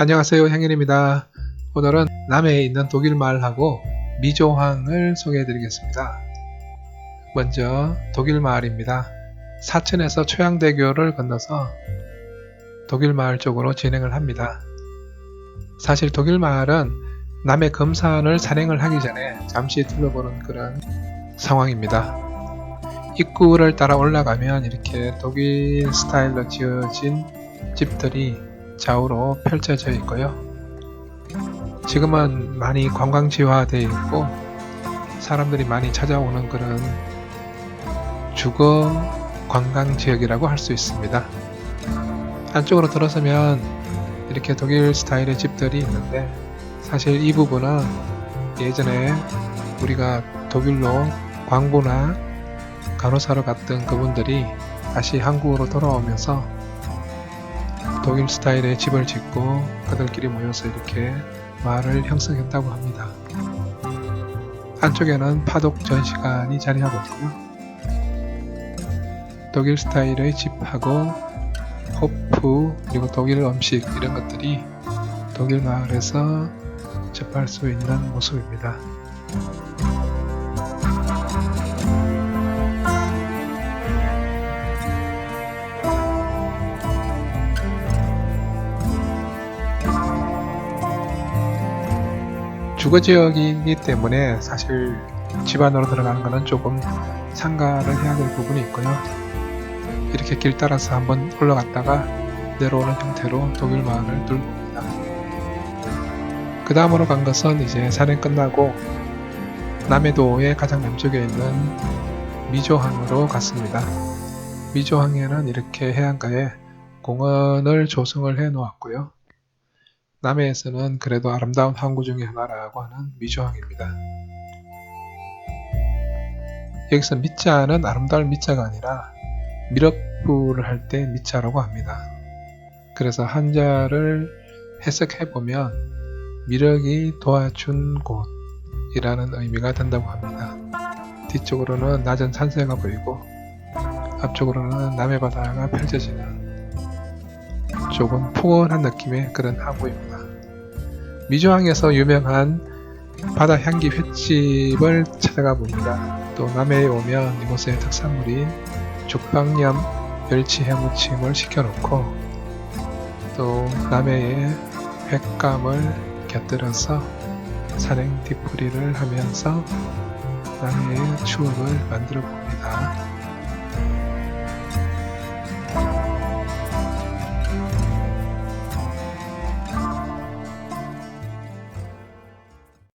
안녕하세요 향일입니다. 오늘은 남해에 있는 독일 마을하고 미조항을 소개해 드리겠습니다. 먼저 독일 마을입니다. 사천에서 초양대교를 건너서 독일 마을 쪽으로 진행을 합니다. 사실 독일 마을은 남해 금산을 산행을 하기 전에 잠시 둘러보는 그런 상황입니다. 입구를 따라 올라가면 이렇게 독일 스타일로 지어진 집들이 좌우로 펼쳐져 있고요. 지금은 많이 관광지화되어 있고 사람들이 많이 찾아오는 그런 주거 관광 지역이라고 할 수 있습니다. 안쪽으로 들어서면 이렇게 독일 스타일의 집들이 있는데 사실 이 부분은 예전에 우리가 독일로 광부나 간호사로 갔던 그분들이 다시 한국으로 돌아오면서 독일 스타일의 집을 짓고 그들끼리 모여서 이렇게 마을을 형성했다고 합니다. 안쪽에는 파독 전시관이 자리하고 있고요. 독일 스타일의 집하고 호프 그리고 독일 음식 이런 것들이 독일 마을에서 접할 수 있는 모습입니다. 주거 지역이기 때문에 사실 집 안으로 들어가는 것은 조금 상가를 해야 될 부분이 있고요. 이렇게 길 따라서 한번 올라갔다가 내려오는 형태로 독일 마을을 뚫습니다. 그 다음으로 간 것은 이제 산행 끝나고 남해도의 가장 남쪽에 있는 미조항으로 갔습니다. 미조항에는 이렇게 해안가에 공원을 조성을 해 놓았고요. 남해에서는 그래도 아름다운 항구 중의 하나라고 하는 미조항입니다. 여기서 미자는 아름다울 미자가 아니라 미륵부를 할 때 미자라고 합니다. 그래서 한자를 해석해 보면 미륵이 도와준 곳이라는 의미가 된다고 합니다. 뒤쪽으로는 낮은 산세가 보이고 앞쪽으로는 남해 바다가 펼쳐지는 조금 포근한 느낌의 그런 항구입니다. 미조항에서 유명한 바다 향기 횟집을 찾아가 봅니다. 또 남해에 오면 이곳의 특산물인 죽방염 멸치 해무침을 시켜놓고 또 남해의 횟감을 곁들여서 산행 뒤풀이를 하면서 남해의 추억을 만들어 봅니다.